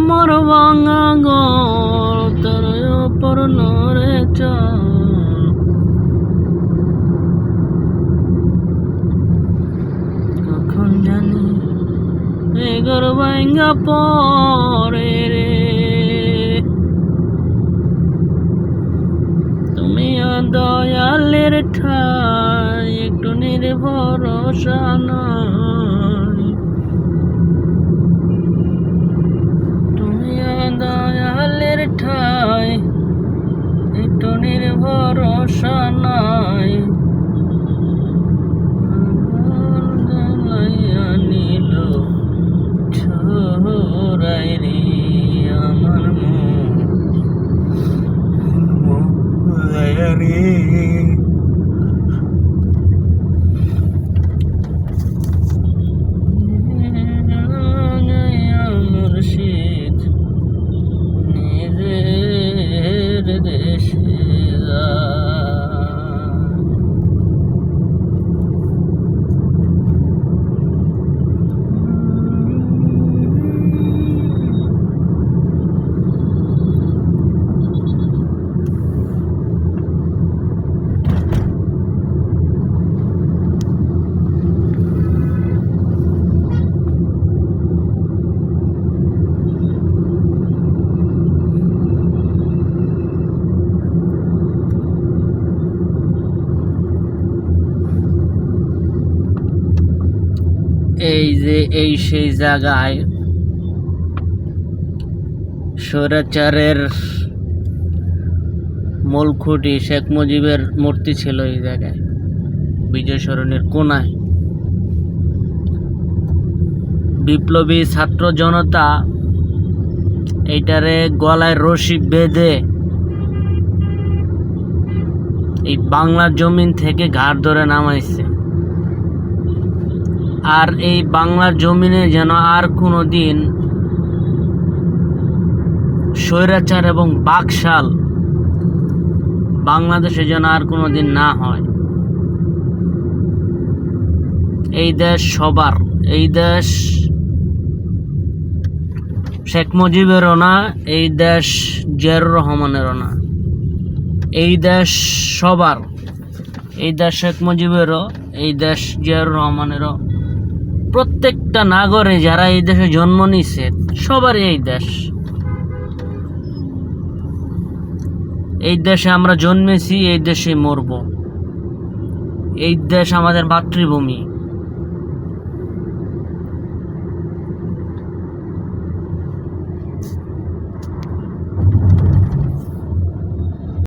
আমার ভাঙা গল তোর অপর নরে চল কখন জানি এগর ভাঙ্গা পরে রে দয়ালের ঠাই একটু নির্ভরসা রে এই যে এই সেই জায়গায় স্বৈরাচারের মূল খুঁটি শেখ মুজিবের মূর্তি ছিল এই জায়গায়, বিজয় সরণের কোনায়। বিপ্লবী ছাত্র জনতা এইটারে গলায় রশি বেঁধে এই বাংলার জমিন থেকে ঘাট ধরে নামাইছে। আর এই বাংলার জমিনে যেন আর কোনো দিন স্বৈরাচার এবং বাকশাল বাংলাদেশে যেন আর কোনো দিন না হয়। এই দেশ সবার, এই দেশ শেখ মুজিবেরও না, এই দেশ জিয়ারুর রহমানেরও না। এই দেশ সবার, এই দেশ শেখ মুজিবেরও, এই দেশ জিয়াউর রহমানেরও প্রত্যেকটা নাগরে যারা এই দেশে জন্ম নিছে সবারই এই দেশ। এই দেশে আমরা জন্মেছি, এই দেশে মরব। এই দেশ আমাদের মাতৃভূমি।